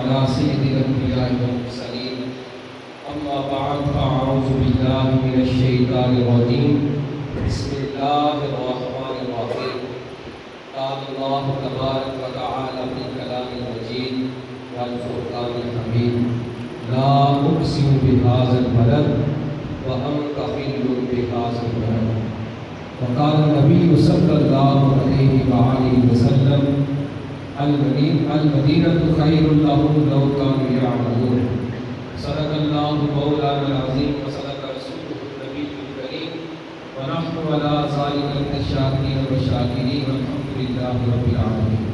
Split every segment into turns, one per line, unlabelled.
على سيد الأنبياء والمرسلين أما بعد، فأعوذ بالله من الشيطان الرجيم. بسم الله الرحمن الرحيم. قال الله تبارك وتعالى في كلام المجيد والفرقان الحميد لا أقسم بهذا البلد وأنت حل بهذا البلد. وقال النبي صلى الله عليه وآله وسلم المدينة خير لهم لو كانوا يعملون. صدق الله مولانا العظيم وصدق رسوله النبي الكريم. ونحن على ذلك من الشاكرين والشاكرين والحمد لله رب العالمين.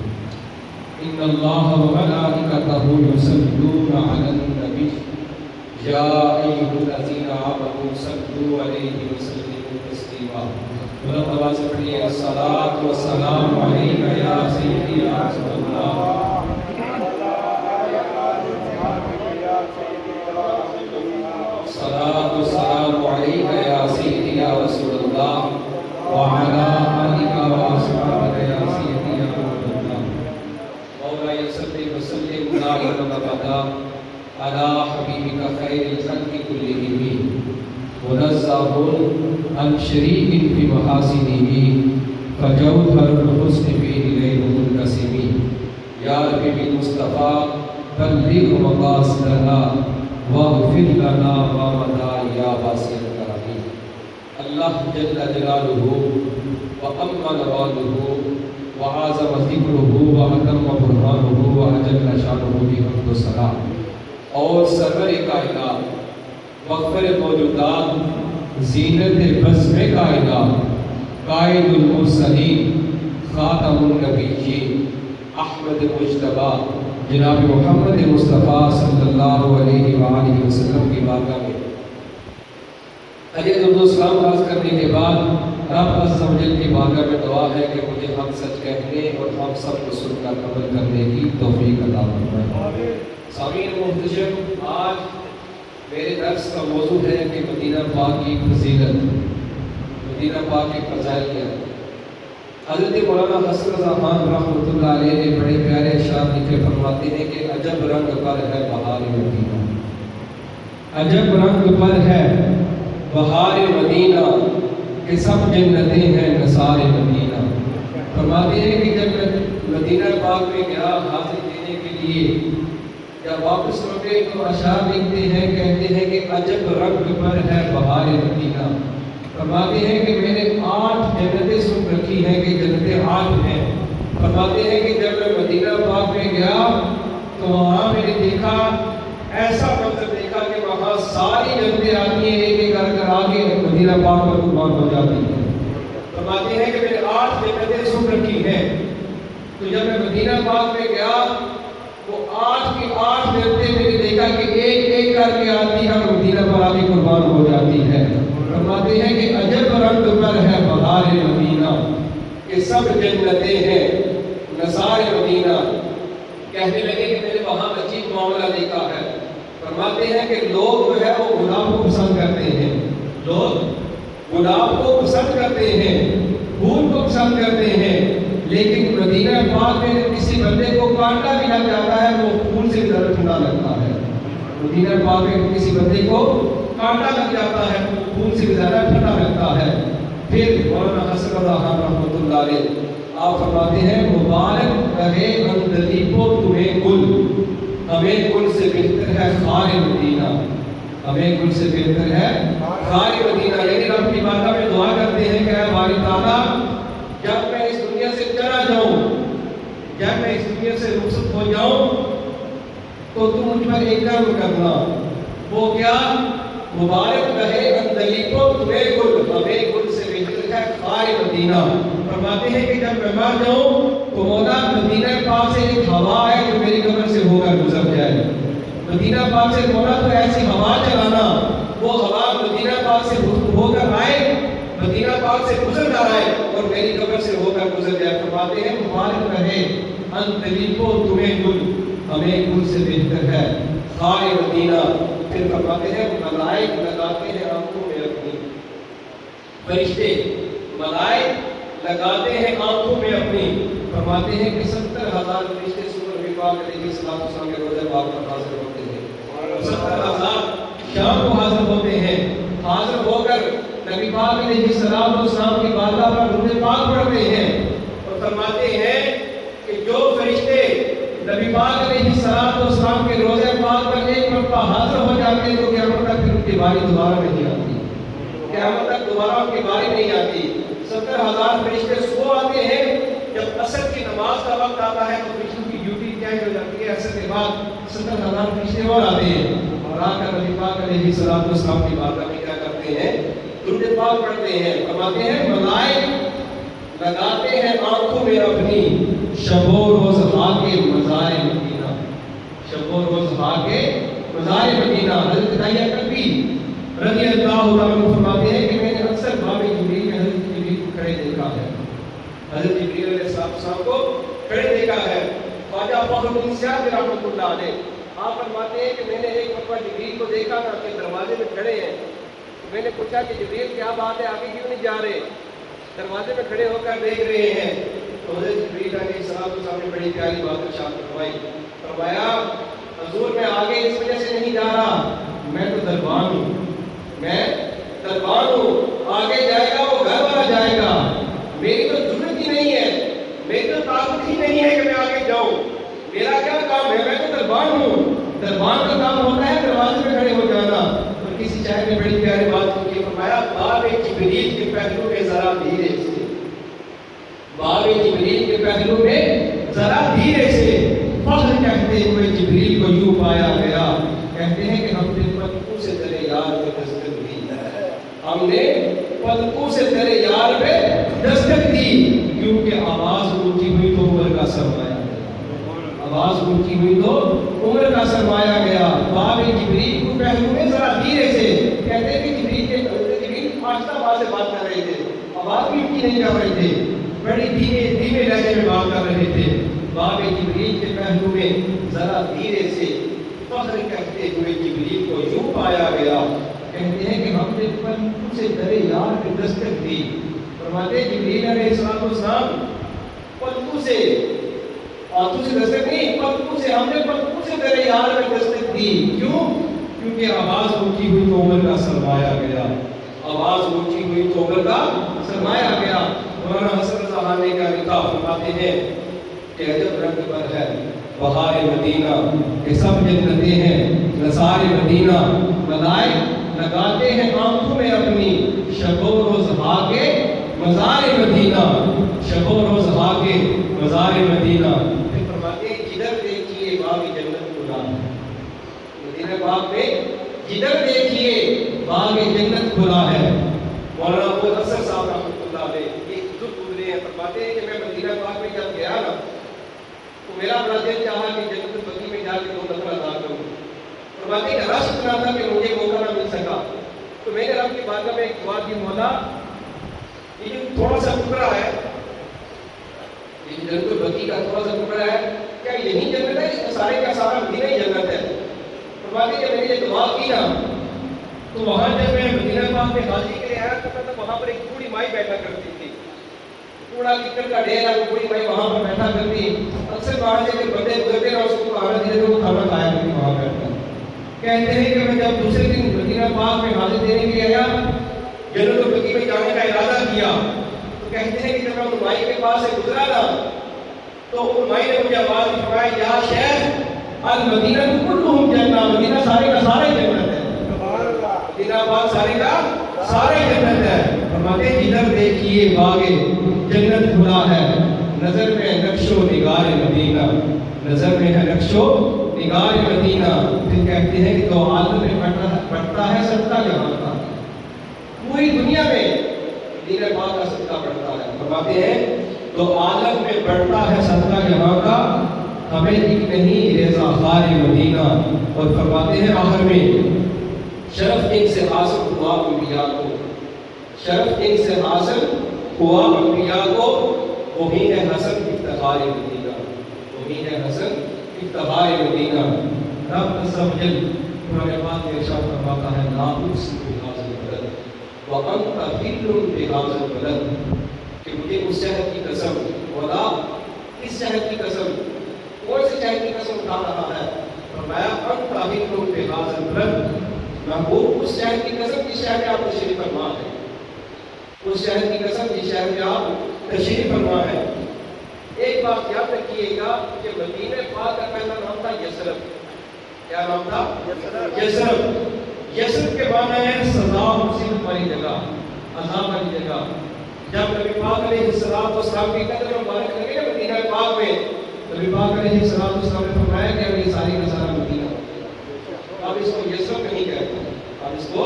إن الله وملائكته يصلون على النبي. يا أيها الذين آمنوا صلوا عليه وسلموا تسليما. ولو آواز سے پڑھیے الصلاة والسلام عليك يا سيدي يا رسول الله الصلاة والسلام عليك يا سيدي يا رسول الله وعلى آلك وأصحابك يا سيدي يا رسول الله مولاي صل وسلم دائما أبدا على حبيبك خير الخلق كلهم منزه عن شريك في محاسنه، فجوهر الحسن فيه غير منقسم يا ربي بالمصطفى بلغ مقاصدنا واغفر لنا ما مضى يا واسع الكرم اللہ جل جلالہ وأما نوالہ وعظم ذکرہ وعظم برہانہ وعجل شانہ بحمد السلام اور سرور کائنات مغفر موجودات زینت بزم کائنات قائد المرسلین خاتم النبیین احمد مجتبہ جناب محمد مصطفیٰ صلی اللہ علیہ وآلہ وسلم کی بارگاہ میں۔ حجی درد و سلام عرض کرنے کے بعد رب جل کی بارگاہ میں دعا ہے کہ مجھے ہم سچ کہنے اور ہم سب کو سن کر عمل کرنے کی توفیق عطا فرمائے۔ سامعین محتشم آج میرے درس کا موضوع ہے کہ مدینہ پاک کی فضیلت، مدینہ پاک کے فضائل کیا ہے حضرت مولانا حسن رضا خان رحمۃ اللہ علیہ نے بڑے پیارے اشعار لکھے فرماتے ہیں کہ عجب رنگ پر ہے بہار مدینہ۔ عجب رنگ پر ہے بہار مدینہ، کہ سب جنتیں ہیں نثار مدینہ۔ فرماتے ہیں کہ جب مدینہ پاک میں گیا حاصل دینے کے لیے جب واپس لوٹے تو اشعار لکھتے ہیں، کہتے ہیں کہ عجب رنگ پر ہے بہار مدینہ۔ فرماتے ہیں کہ میں نے آٹھ جنتیں سن رکھی ہیں، کہ جنتیں آٹھ ہیں۔ فرماتے ہیں کہ جب میں مدینہ پاک میں گیا، تو وہاں میں نے دیکھا، ایسا منظر دیکھا کہ وہاں ساری جنتیں آتی ہیں، ایک ایک کر کر آگے مدینہ پاک پر قربان ہو جاتی ہیں۔ فرماتے ہیں کہ میں نے آٹھ جنتیں سن رکھی ہیں۔ تو جب میں مدینہ پاک میں گیا وہ آٹھ کی آٹھ جنتیں میں نے دیکھا کہ ایک ایک کر کے آتی ہے اور مدینہ پر آگے قربان ہو جاتی ہے۔ فرماتے ہیں کہ عجب رنگ پر ہے بہار مدینہ، کہ سب جنتیں ہیں، نثار مدینہ۔ کہنے لگے کہ میں نے وہاں عجیب معاملہ دیکھا ہے۔ فرماتے ہیں کہ لوگ جو ہے وہ گلاب کو پسند کرتے ہیں۔ لوگ گلاب کو پسند کرتے ہیں پھول کو پسند کرتے ہیں۔ لیکن مدینہ پاک میں کسی بندے کو کانٹا بھی لگ جاتا ہے، وہ پھول سے زیادہ ٹھنڈا لگتا ہے۔ مدینہ پاک میں کسی بندے کو کانٹا لگ جاتا ہے، وہ پھول سے زیادہ ٹھنڈا لگتا ہے۔ پھر مولانا حسن اللہ رحمۃ اللہ علیہ آپ فرماتے ہیں، مبارک رہے اندلی کو تمہیں گل ہمیں گل سے بہتر ہے خار مدینہ۔ ہمیں گل سے بہتر ہے خار مدینہ۔ یعنی رب کی بارگاہ میں دعا کرتے ہیں کہ اے باری تعالیٰ جب میں اس دنیا سے چلا جاؤں جب میں اس دنیا سے رخصت ہو جاؤں تو تم مجھ پر ایک کام کرنا۔ وہ کیا؟ مبارک رہے اندلی تمہیں گل ہمیں گل سے بہتر ہے خار مدینہ۔ فرماتے ہیں کہ جب میں مر جاؤں تو مولا مدینہ پاک سے ایک ہوا ہے جو میری قبر سے ہو کر گزر جائے۔ مدینہ پاک سے مولا تو ایسی ہوا چلانا، وہ ہوا مدینہ پاک سے ہو کر آئے۔ مدینہ پاک سے گزر کر آئے اور میری قبر سے ہو کر گزر جائے، فرماتے ہیں، مبارک رہے اندلی کو تمہیں گل ہمیں گل سے بہتر ہے۔ خار مدینہ۔ پھر فرماتے ہیں، ملائک لگاتے ہیں آنکھوں میں اپنی فرشتے، ملائک لگاتے ہیں آنکھوں میں اپنی فرماتے ہیں کہ ستر ہزار فرشتے سورہ پاک علیہ السلام کے روزے پاک پر حاضر ہوتے ہیں۔ ستر ہزار شام کو حاضر ہوتے ہیں۔ حاضر ہو کر نبی پاک علیہ السلام کی بارگاہ پر روزے پاک پڑھتے ہیں۔ اور فرماتے ہیں کہ جو فرشتے نبی پاک علیہ السلام کے روزے پاک پر ایک مرتبہ حاضر ہو جاتے ہیں تو قیامت تک پھر ان کی باری دوبارہ نہیں آتی۔ قیامت تک دوبارہ ان کی باری نہیں آتی۔ ستر ہزار فرشتے سو آتے ہیں، جب اثر کی نماز کا وقت آتا ہے تو فرشتوں کی ڈیوٹی چینج ہو جاتی ہے۔ اثر کے بعد ستر ہزار فرشتے اور آتے ہیں۔ اور آ کر نبی پاک علیہ السلام السلام کی بارگاہ میں کیا کرتے ہیں؟ درود پاک پڑھتے ہیں، فرماتے ہیں، ملائک لگاتے ہیں آنکھوں میں اپنی شب و روز ہا کے مزار مدینہ۔ شب و روز ہا کے مزار مدینہ۔ حضرت دائیہ کبھی رضی اللہ عنہ فرماتے ہیں کہ میں نے اکثر باب جبریل میں حضرت جبریل کو کھڑے دیکھا ہے۔ حضرت جبریل علیہ السلام کو کھڑے دیکھا ہے۔ خواجہ فخر بن سیاد رحمۃ اللہ علیہ آپ فرماتے ہیں کہ میں نے ایک مرتبہ جبریل کو دیکھا نا کہ دروازے میں کھڑے ہیں۔ میں نے پوچھا کہ جبریل کیا بات ہے؟ آگے کیوں نہیں جا رہے؟ دروازے میں کھڑے ہو کر دیکھ رہے ہیں۔ تو حضرت جبریل علیہ السلام کو سامنے بڑی پیاری بات ارشاد فرمائی۔ فرمایا، حضور میں آگے اس وجہ سے نہیں جا رہا۔ میں تو دربان ہوں۔ میں دربان ہوں۔ آگے جائے گا، وہ گھر والا جائے گا۔ میری تو ضرورت ہی نہیں ہے۔ میری تو طاقت ہی نہیں ہے کہ میں آگے جاؤں۔ میرا کیا کام ہے؟ میں تو دربان ہوں۔ دربان کا کام ہوتا ہے دروازے میں کھڑے ہو جانا۔ اور کسی شاعر نے بڑی پیاری بات کی فرمایا، باب جبریل کے پہلو میں ذرا دھیرے سے۔ باب جبریل کے پہلو میں ذرا دھیرے سے۔ فخر کہتے ہوئے جبریل کو یوں پایا گیا۔ کہتے ہیں کہ ہم نے پلکوں سے تیرے یار پہ دستک دی۔ ہم نے پلکوں سے تیرے یار پہ دستک دی۔ کیونکہ آواز اونچی ہوئی تو عمر کا سرمایہ آواز اونچی ہوئی تو عمر کا سرمایہ گیا۔ باب جبریل کو پہلو میں ذرا دھیرے سے۔ کہتے ہیں کہ جبریل کے جبریل آہستہ آواز سے بات کر رہے تھے۔ آواز بھی اونچی نہیں کر رہے تھے۔ بڑی دھیمے دھیمے لہجے میں بات کر رہے تھے۔ باب جبریل کے پہلو میں ذرا دھیرے سے فخر کہتے ہوئے جبریل کو یوں پایا گیا۔ کہتے ہیں کہ ہم نے پلکوں سے درے یار پہ دستک دی۔ فرماتے جبریل علیہ السلام السلام پلکوں سے آنکھوں سے دستک نہیں پلکوں سے ہم نے پلکوں سے درے یار پہ دستک دی۔ کیوں؟ کیونکہ آواز اونچی ہوئی تو عمر کا سرمایا گیا۔ آواز اونچی ہوئی تو عمر کا سرمایا گیا۔ مولانا حسن رضا خانی کا لکھا فرماتے ہیں کہ عجب رنگ پر ہے۔ بہار مدینہ کہ سب جنتیں ہیں۔ نثار مدینہ ملائک لگاتے ہیں آنکھوں میں اپنی۔ شب و روز کے مزار مدینہ۔ شب و روز کے مزار مدینہ پھر فرماتے ہیں جدھر دیکھیے باب جنت کھلا ہے مدینہ باغ میں جدھر دیکھیے باغ جنت کھلا ہے۔ مولانا ابو اثر صاحب رحمۃ اللہ علیہ ایک بزرگ گزرے ہیں، فرماتے ہیں کہ میں مدینہ باغ میں جب گیا نا، تو میرا بڑا دل چاہا کہ جنت البقیع میں جا کے دو نفر ادا کروں فرماتے ہیں کہ رش اتنا تھا کہ مجھے موقع نہ مل سکا۔ تو میں نے رب کی بارگاہ میں ایک دعا کی مولا یہ جو تھوڑا سا ٹکڑا ہے، یہ جنت البقیع کا تھوڑا سا ٹکڑا ہے۔ کیا یہی جنت ہے؟ اس سارے کا سارا مدینہ ہی جنت ہے۔ فرماتے ہیں کہ میں نے دعا کی نا تو وہاں جب میں مدینہ پاک میں حاضری کے لیے آیا کرتا تھا وہاں پر ایک بوڑھی مائی بیٹھا کرتی تھی۔ کوڑا ککڑ کا ڈھیر ہے، وہ بوڑھی مائی وہاں پر بیٹھا کرتی۔ اکثر باہر سے جو بندے گزرتے نا اس کو کھانا دینے وہ کھانا کھایا کرتی وہاں بیٹھتا کہتے ہیں کہ میں جب دوسرے دن مدینہ پاک میں حاضر دینے کے لیے آیا جنت البقیع میں جانے کا ارادہ کیا۔ تو کہتے ہیں کہ جب میں ان مائی کے پاس سے گزرا نا تو ان مائی نے مجھے آواز فرمائی یا شیخ المدینہ کلہم جنہ مدینہ سارے کا سارے جنت ہے۔ مدینہ پاک سارے کا سارے جنت ہے۔ فرماتے ہیں جدھر دیکھیے جنت کھلا ہے۔ نظر میں نقش و نگار مدینہ۔ نظر میں ہے نقش و نگار مدینہ۔ پھر کہتے ہیں کہ تو عالم میں بڑھتا ہے صدقہ جہاں کا۔ پوری دنیا میں مدینہ پاک کا صدقہ بڑھتا ہے۔ فرماتے ہیں تو عالم میں بڑھتا ہے صدقہ جہاں کا۔ ہمیں ایک نہیں رضا خار مدینہ اور فرماتے ہیں آخر میں، شرف ان سے حاصل ہوا انبیاء کو، شرف ان سے حاصل ہوا انبیاء کو، وہی ہے حسن افتخار مدینہ، وہی ہے حسن افتخار مدینہ۔ رب عز جل، قرآن پاک میں ارشاد فرماتا ہے، لا اقسم بهذا البلد، وانت حل بهذا البلد، کہ مجھے اس شہر کی قسم، ولا اس شہر کی قسم
کون سے شہر کی قسم اٹھا رہا ہے فرمایا ان لوگ بے حاضر بلند محبوب اس شہر کی قسم جس شہر میں آپ تشریف فرما ہے اس شہر کی قسم جس شہر میں آپ تشریف فرما ہے ایک بات یاد رکھیے گا کہ مدینہ پاک کا پہلا نام تھا یسرف کیا نام تھا یسرف یسرف کے معنی ہے سزا مصیبت والی جگہ عذاب والی جگہ جب نبی پاک علیہ السلام والسلام کی قدر مبارک لگے مدینہ پاک میں نبی پاک علیہ السلام والسلام نے فرمایا کہ اب یہ ساری کا سارا مدینہ اب اس کو یسرف نہیں کہتے۔ اب اس کو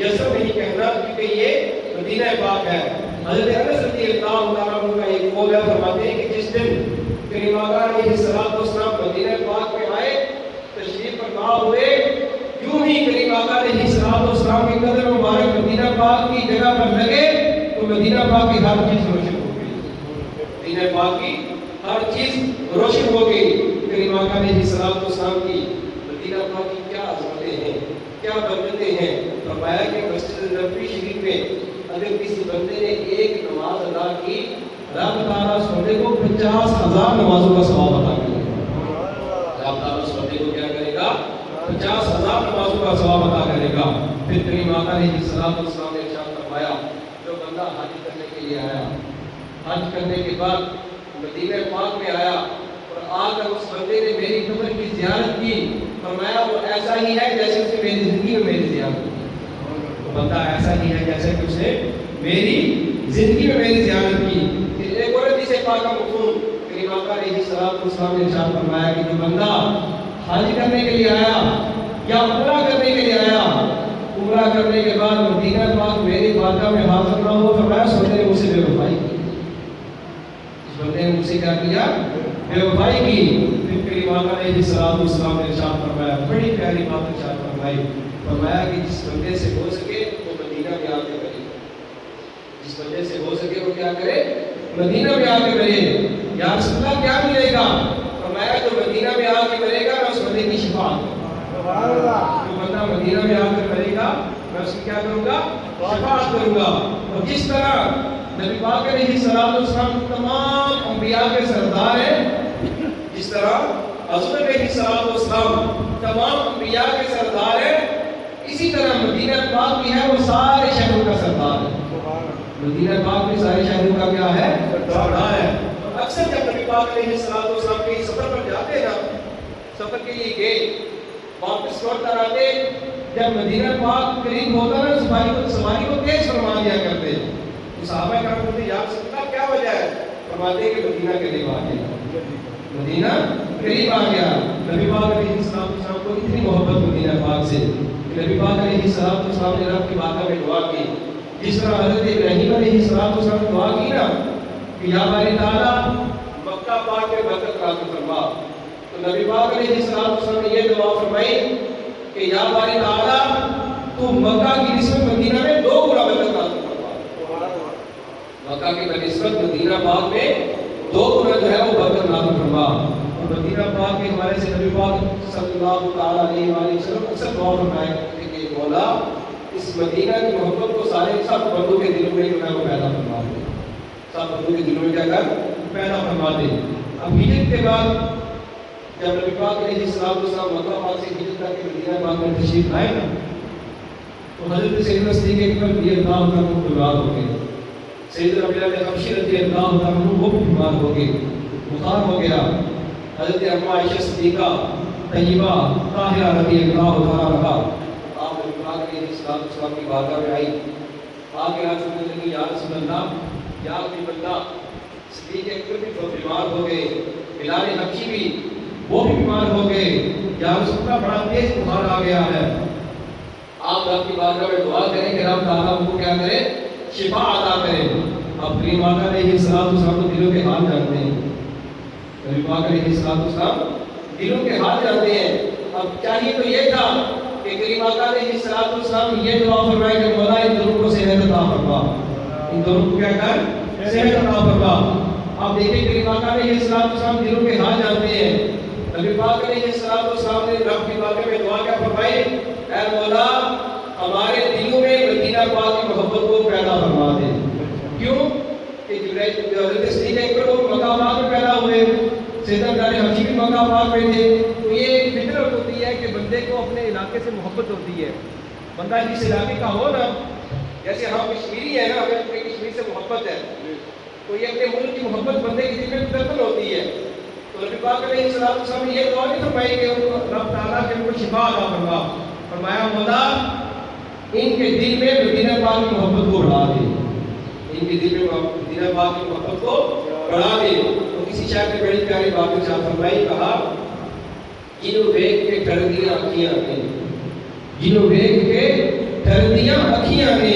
یسرف نہیں کہنا کیونکہ یہ مدینہ پاک ہے۔ حضرت انس رضی اللہ تعالیٰ عنہ کا ایک قول ہے، فرماتے ہیں کہ جس دن کریم آقا علیہ السلام والسلام مدینہ پاک میں آئے، تشریف فرما ہوئے، یوں ہی کریم آقا علیہ السلام والسلام کی قدر مبارک مدینہ پاک کی جگہ پر لگے تو مدینہ پاک کی ہر چیز روشن ہو گئی۔ مدینہ پاک کی ہر چیز روشن ہو گئی کریم آقا علیہ السلام والسلام کی۔ مدینہ پاک کی کیا عظمتیں ہیں، کیا برکتیں ہیں؟ فرمایا کہ مسجد نبوی شریف میں اگر کسی بندے نے ایک نماز ادا کی رب تعالیٰ اس بندے کو پچاس ہزار نمازوں کا ثواب عطا کرے گا۔ رب تعالیٰ اس بندے کو کیا کرے گا؟ پچاس ہزار نمازوں کا ثواب عطا کرے گا۔ پھر کریم آقا نے علیہ السلام والسلام نے ارشاد فرمایا، جو بندہ حج کرنے کے لیے آیا۔ حج کرنے کے بعد مدینہ پاک میں آیا۔ آ کر اس بندے نے میری قبر کی زیارت کی۔ فرمایا، وہ ایسا ہی ہے جیسے اس نے میری زندگی میں میری زیارت کی۔ وہ بندہ ایسا ہی ہے جیسے کہ اس نے میری زندگی میں میری زیارت کی۔ پھر ایک اور حدیث پاک مفہوم۔ کریم آقا علیہ السلام والسلام نے ارشاد فرمایا کہ جو بندہ حج کرنے کے لیے آیا، یا عمرہ کرنے کے لیے آیا، عمرہ کرنے کے بعد مدینہ پاک میری بارگاہ میں حاضر نہ ہو، فرمایا، اس بندے نے مجھ بے وفائی کی۔ اس بندے نے مجھ سے کیا کیا؟ بے وفائی کی پھر کریم آقا علیہ السلام والسلام نے ارشاد فرمایا، بڑی پیاری بات ارشاد فرمائی، فرمایا کہ جس بندے سے ہو سکے وہ مدینہ میں آ کے کرے جس بندے سے ہو سکے وہ کیا کرے؟ مدینہ میں آ کے کرے یا رسول اللہ، کیا ملے گا؟ فرمایا جو مدینہ میں آ کے کرے گا میں اس بندے کی شفاعت کروں گا جو بندہ مدینہ میں آ کر کرے گا، میں اس کی کیا کروں گا؟ شفاعت کروں گا۔ اور جس طرح نبی پاک علیہ السلام والسلام تمام انبیاء کے سردار ہیں جس طرح حضرت علیہ السلام والسلام تمام انبیاء کے سردار ہیں، اسی طرح مدینہ پاک بھی ہے وہ سارے شہروں کا سردار ہے مدینہ پاک بھی سارے شہروں کا کیا ہے؟ سردار ہے۔ اکثر جب نبی پاک علیہ السلام والسلام کہیں سفر پر جاتے ہیں نا، سفر کے لیے گئے، واپس لوٹ کر آتے جب مدینہ پاک قریب ہوتا نا سواری کو سواری کو تیز فرما دیا کرتے تو صحابہ کرام بولتے یا رسول اللہ کیا وجہ ہے؟ فرماتے کہ مدینہ قریب آ گیا مدینہ قریب آ گیا۔ نبی پاک علیہ السلام والسلام کو اتنی محبت مدینہ پاک سے۔ نبی پاک علیہ السلام والسلام نے رب کی بارگاہ میں دعا کی۔ جس طرح حضرت ابراہیم علیہ السلام والسلام نے دعا کی نا، کہ یا باری تعالیٰ، مکہ پاک میں برکت نازل فرما۔ تو نبی پاک علیہ السلام والسلام نے یہ دعا فرمائی کہ یا باری تعالیٰ، تو مکہ کی نسبت مدینہ میں دو گنا برکت نازل فرما۔ مکہ کی بنسبت مدینہ پاک میں دو گنا جو ہے وہ برکت نازل فرما۔ اور مدینہ پاک کے ہمارے سے نبی پاک صلی اللہ تعالیٰ علیہ وآلہ وسلم اکثر دعا فرمایا کرتے کہ مولا اس مدینہ کی محبت کو سارے سب بندوں کے دلوں میں جو ہے وہ پیدا فرما دے۔ سب بندوں کے دلوں میں کیا کر پیدا فرما دے۔ اب ہجرت کے بعد جب نبی پاک علیہ السلام والسلام مکہ پاک سے ہجرت کر کے مدینہ پاک میں تشریف لائے نا تو حضرت سیدنا صدیق اکبر رضی اللہ عنہ کو بیمار ہو گئے سیدنا بلال حبشی رضی اللہ عنہ وہ بیمار ہو گئے بخار ہو گیا۔ حضرت اما عائشہ صدیقہ، طیبہ، طاہرہ رضی اللہ تعالیٰ عنہ، آپ نبی پاک علیہ السلام والسلام کی بارگاہ میں آئی۔ آگے آج سننے لگی، یا رسول اللہ، یا کوئی بندہ صدیق اکبر بھی تو بیمار ہو گئے، بلال حبشی بھی، وہ بھی بیمار ہو گئے۔ یا رسول اللہ، بڑا تیز بخار آ گیا ہے۔ آپ رب کی بارگاہ میں دعا کریں کہ رب تعالیٰ ان کو کیا کرے شفا عطا کرے اب کریم آقا علیہ السلام والسلام تو دلوں کے حال جانتے ہیں۔ نبی پاک علیہ السلام والسلام دلوں کے حال جانتے ہیں۔ اب چاہیے تو یہ تھا کہ کریم آقا علیہ السلام والسلام یہ دعا فرمائے کہ مولا ان دونوں کو صحت عطا فرما۔ ان دونوں کو کیا کر صحت عطا فرما۔ آپ دیکھیں کریم آقا علیہ السلام والسلام دلوں کے حال جانتے ہیں۔ نبی پاک علیہ السلام والسلام نے رب کی بارگاہ میں دعا کیا فرمائی۔ اے مولا، ہمارے دلوں میں مدینہ پاک کی محبت کو پیدا فرما دے۔ کیوں؟ کہ حضرت صدیق اکبر کو مکہ پاک میں پیدا ہوئے، سیدنا بلال حبشی بھی مکہ پاک میں تھے۔ تو یہ ایک فطرت ہوتی ہے کہ بندے کو اپنے علاقے سے محبت ہوتی ہے۔ بندہ جس علاقے کا ہو نا، جیسے ہم کشمیری ہیں نا ہمیں اپنے کشمیر سے محبت ہے، تو یہ اپنے ملک کی محبت بندے کے دل میں مدفن ہوتی ہے۔ تو نبی پاک علیہ السلام السلام نے یہ دعا نہیں فرمائی کہ رب تعالیٰ کے ان کو شفا عطا فرما۔ فرمایا مولا ان کے دل میں مدینہ پاک کی محبت کو بڑھا دے۔ ان کے دل میں مدینہ پاک کی محبت کو بڑھا دے۔ تو کسی شاعر نے بڑی پیاری بات ارشاد فرمائی، کہا جنوں ویگ کے ٹردیاں اکھیاں نے جنوں ویگ کے ٹردیاں اکھیاں نے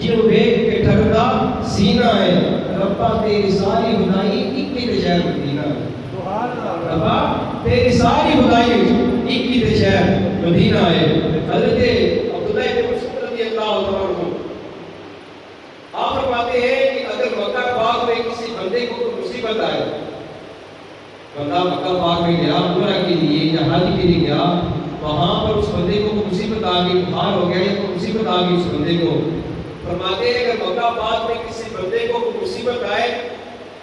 جنوں ویگ کے ٹردا سینہ ہے۔ ربا، تیری ساری خدائی ایک ہی شہر مدینہ۔ ہے ربا، تیری ساری خدائی ایک ہی شہر مدینہ ہے۔ حضرت عبداللہ بن رضی اللہ عنہ آپ فرماتے ہیں کہ اگر مکہ پاک میں کسی بندے کو کوئی مصیبت آئے، بندہ مکہ پاک میں گیا، عمرہ کے لیے، یا حج کے لیے گیا، وہاں پر اس بندے کو کوئی مصیبت آ گئی بخار ہو گیا یا کوئی مصیبت آ گئی اس بندے کو فرماتے ہیں اگر مکہ پاک میں کسی بندے کو کوئی مصیبت آئے،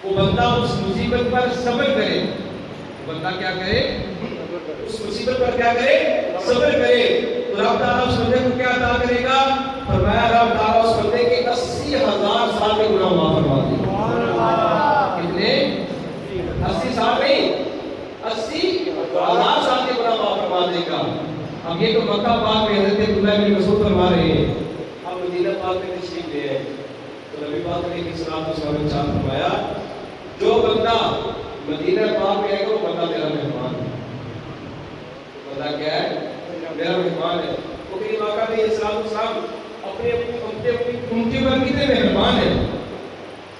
وہ بندہ اس مصیبت پر صبر کرے۔ بندہ کیا کرے؟ اس مصیبت پر کیا کرے؟ صبر کرے۔ تو رب تعالیٰ اس بندے کو کیا عطا کرے گا؟ فرمایا، رب تعالیٰ اس بندے کے اسی ہزار سال کے گناہ معاف فرما دے۔ کتنے؟ اسی سال نہیں اسی ہزار سال کے گناہ معاف فرما دے گا۔ اب یہ تو مکہ پاک میں حضرت عبداللہ بن مسعود فرما رہے ہیں۔ اب مدینہ پاک میں تشریف لے ہیں تو نبی پاک نے کی صلاح و سلام چاند فرمایا، جو بندہ مدینہ پاک میں آئے گا، وہ بندہ میرا مہمان ہے۔ بندہ کیا ہے؟ میرا مہمان ہے۔ وہ کہیں واقعہ میں یہ صلاح و سلام اپنے اپنی امتے پر کتنے مہربان ہے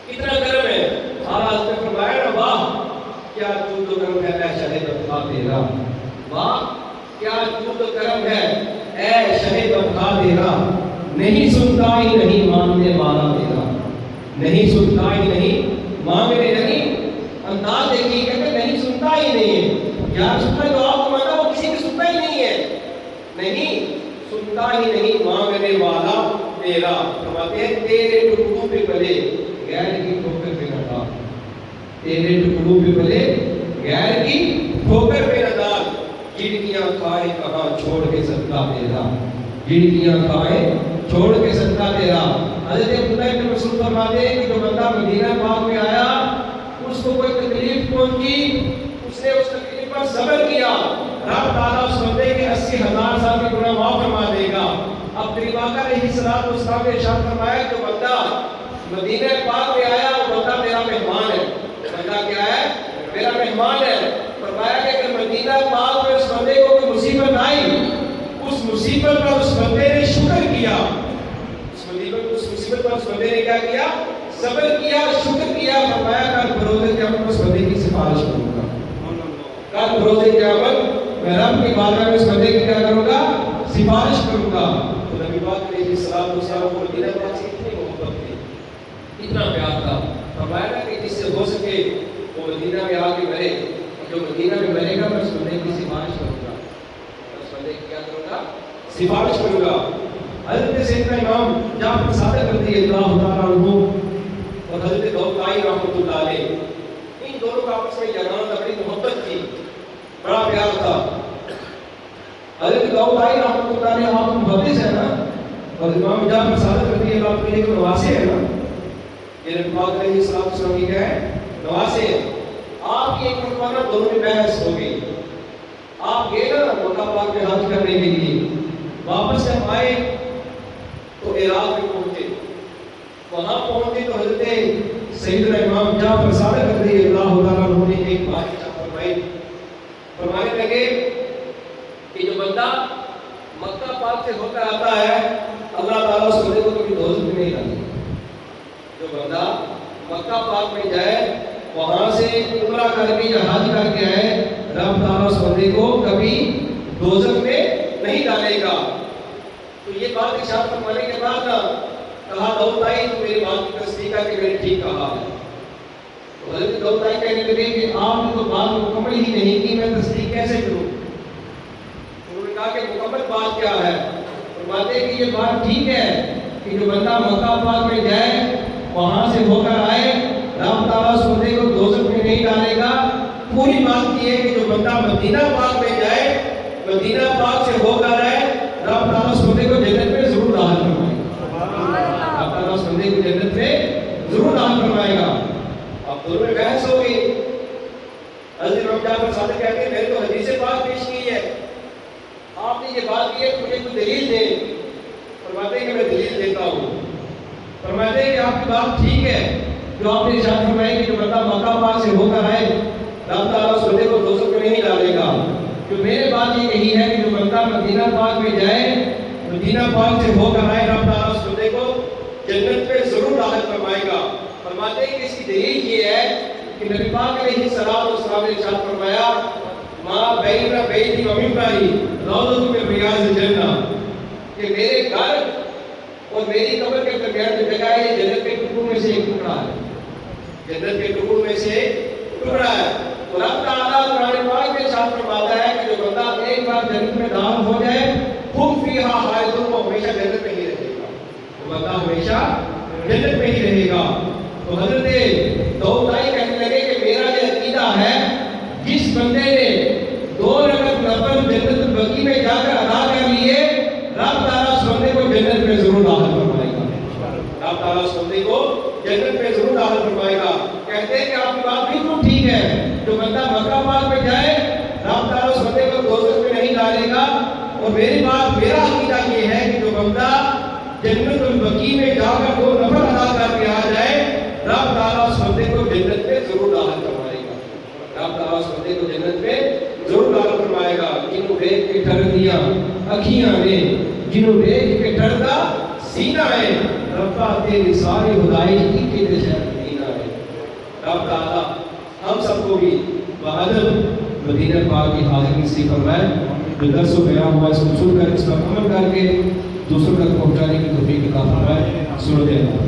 کتنا کرم ہے۔ سارا اس نے فرمایا نا واہ کیا جود و کرم ہے؟ اے شہید ابخا تیرا۔ واہ کیا جود و کرم ہے؟ اے شہید ابخا تیرا۔ نہیں سنتا ہی نہیں ماننے والا تیرا نہیں سنتا ہی نہیں مانگنے نہیں یعنی انداز دیکھیے کہ نہیں سنتا ہی نہیں ہے۔ یار سنتا جو آپ کو مانا وہ کسی کی سنتا ہی نہیں ہے نہیں، سنتا ہی نہیں، مانگنے والا تیرا۔ فرماتے ہیں، تیرے ٹکڑوں پہ پلے، غیر کی ٹھوکر پہ نہ تیرے ٹکڑوں پہ پلے، غیر کی ٹھوکر پہ نہ ڈال۔ کھڑکیاں کھائے کہاں چھوڑ کے صدقہ تیرا۔ کھڑکیاں کھائے چھوڑ کے صدقہ تیرا۔ حضرت عبداللہ بن مسعود فرماتے ہیں کہ جو بندہ مدینہ پاک میں آیا، اس کو کوئی تکلیف پہنچی اس نے اس تکلیف پر صبر کیا۔ رب تعالیٰ اس بندے کے اسی ہزار سال کے گناہ معاف فرما دے گا۔ اب تیری واقعہ علیہ السلام والسلام نے ارشاد فرمایا کہ بندہ مدینہ پاک میں آیا وہ بندہ میرا مہمان ہے۔ بندہ کیا ہے؟ میرا مہمان ہے۔ فرمایا کہ اگر مدینہ پاک میں اس بندے کو کوئی مصیبت آئی، اس مصیبت پر اس بندے نے شکر کیا۔ اس مصیبت اس مصیبت پر اس بندے نے کیا کیا؟ صبر کیا، شکر کیا۔ فرمایا، کل بروز قیامت اس بندے کی سفارش کروں گا۔ کل بروز قیامت میں رب کی بارگاہ میں اس بندے کی کیا کروں گا؟ سفارش کروں گا۔ تو نبی پاک علیہ السلام کو والسلام کو مدینہ پاک سے اتنی محبت تھی، اتنا پیار تھا۔ فرمایا نا کہ جس سے ہو سکے وہ مدینہ میں آ کے مرے جو مدینہ میں مرے گا، میں اس بندے کی سفارش کروں گا۔ اس بندے کی کیا کروں گا؟ سفارش کروں گا۔ حضرت سیدنا امام جعفر صادق رضی اللہ تعالیٰ عنہ اور حضرت دوکائی رحمۃ اللہ علیہ ان دونوں کا آپس میں جنان تھا بڑی محبت تھی بڑا پیار تھا حضرت دوکائی رحمۃ اللہ علیہ آپ محدث ہے نا اور امام جعفر صادق رضی اللہ تعالیٰ عنہ نواسے ہے نا یہ نبی پاک علیہ السلام والسلام کی کیا ہے نواسے ہیں۔ آپ کی ایک مرتبہ دونوں میں بحث ہو گئی۔ آپ گئے نا مکہ پاک میں حج کرنے کے لیے۔ واپس جب آئے تو عراق میں پہنچے۔ وہاں پہنچے تو حضرت سیدنا امام جعفر صادق رضی اللہ تعالیٰ عنہ نے ایک بات فرمائی۔ فرمانے لگے کہ جو بندہ مکہ پاک سے ہو کر آتا ہے تعالیٰ کو کبھی دوزخ میں نہیں ڈالے جو بندہ مکہ پاک میں جائے، وہاں سے عمرہ کر کے یا حج کر کے آئے، رب تعالیٰ اس بندے کو کبھی دوزخ میں نہیں ڈالے گا۔ تو یہ بات ارشاد فرمانے کے بعد نا کہا داؤد بھائی، تو میری بات کی تصدیق ہے کہ میں نے ٹھیک کہا ہے۔ تو حضرت داؤد بھائی کہنے لگے کہ آپ نے تو بات مکمل ہی نہیں کی، میں تصدیق کیسے کروں؟ انہوں نے کہا کہ مکمل بات کیا ہے؟ فرماتے ہیں کہ یہ بات ٹھیک ہے۔ کہ جو بندہ مکہ پاک میں جائے، وہاں سے ہو کر آئے رب تعالیٰ سونے کو دوزخ میں نہیں ڈالے گا۔ پوری بات یہ ہے کہ جو بندہ مدینہ پاک میں جائے، مدینہ پاک سے ہو کر آئے رب تعالیٰ اس بندے کو جنت میں ضرور داخل فرمائے گا رب تعالیٰ اس بندے کو جنت میں ضرور داخل فرمائے گا اب دونوں میں بحث ہو گئی حضرت امام جعفر صادق کہتے ہیں میں نے تو حدیث پاک پیش کی ہے آپ نے یہ بات کی ہے کہ مجھے کوئی دلیل دیں فرماتے ہیں کہ میں دلیل دیتا ہوں فرماتے ہیں کہ آپ کی بات ٹھیک ہے جو آپ نے ارشاد فرمایا کہ جو بندہ مکہ پاک سے ہو کر آئے رب تعالیٰ اس بندے کو دوزخ میں نہیں ڈالے گا جو میرے بات یہ کہی ہے کہ جو بندہ مدینہ پاک میں جائے مدینہ پاک سے ہو کر آئے رب تعالیٰ اس بندے کو جنت میں ضرور داخل فرمائے گا فرماتے ہیں کہ اس کی دلیل یہ ہے کہ نبی پاک علیہ السلام والسلام نے ارشاد فرمایا ما بین بیتی و منبری روضۃ من ریاض الجنہ کہ میرے گھر اور میری قبر کے درمیان جو جگہ ہے جنت کے ٹکڑوں میں سے ایک ٹکڑا ہے۔ جنت کے ٹکڑوں میں سے ٹکڑا ہے۔ اور رب تعالیٰ قرآن پاک میں ارشاد فرماتا ہے کہ جو بندہ ایک بار جنت میں داخل ہو جائے، خود فیہا خالدون وہ ہمیشہ جنت میں ہی رہے گا۔ وہ بندہ ہمیشہ جنت میں ہی رہے گا۔ تو حضرت دو تائی کہنے لگے کہ میرا یہ عقیدہ ہے جس بندے نے دو رکعت نفل جنت البقی میں جا کر ادا کر لیے رب تعالیٰ اس بندے کو جنت میں ضرور داخل فرمائے گا رب تعالیٰ اس بندے کو جنت میں ضرور داخل فرمائے گا کہتے ہیں کہ آپ کی بات بالکل ٹھیک ہے جو بندہ مکہ پاک میں جائے، رب تعالیٰ اس کو دوزخ میں نہیں ڈالے گا۔ اور میری بات، میرا عقیدہ یہ ہے کہ جو بندہ جنت البقی میں جا کر دو نفل ادا کر کے آ جائے، رب تعالیٰ اس کو جنت میں ضرور داخل فرمائے گا۔ رب تعالیٰ اس کو جنت میں ضرور داخل فرمائے گا۔ جنہوں دیکھ کے ٹھر دیا، اکھیاں نے، جنہوں دیکھ کے ٹھر سینہ ہے۔ ربا تیری ساری خدائی کی کے دے شہر مدینہ ہے۔ رب تعالیٰ ہم سب کو بھی بہادر مدینہ پاک کی حاضری سے فرمائے، جو درس و بیان ہوا اس کو سن کر اس پر عمل کر کے دوسروں تک پہنچانے کی توفیق عطا فرمائے۔ سنتے دینا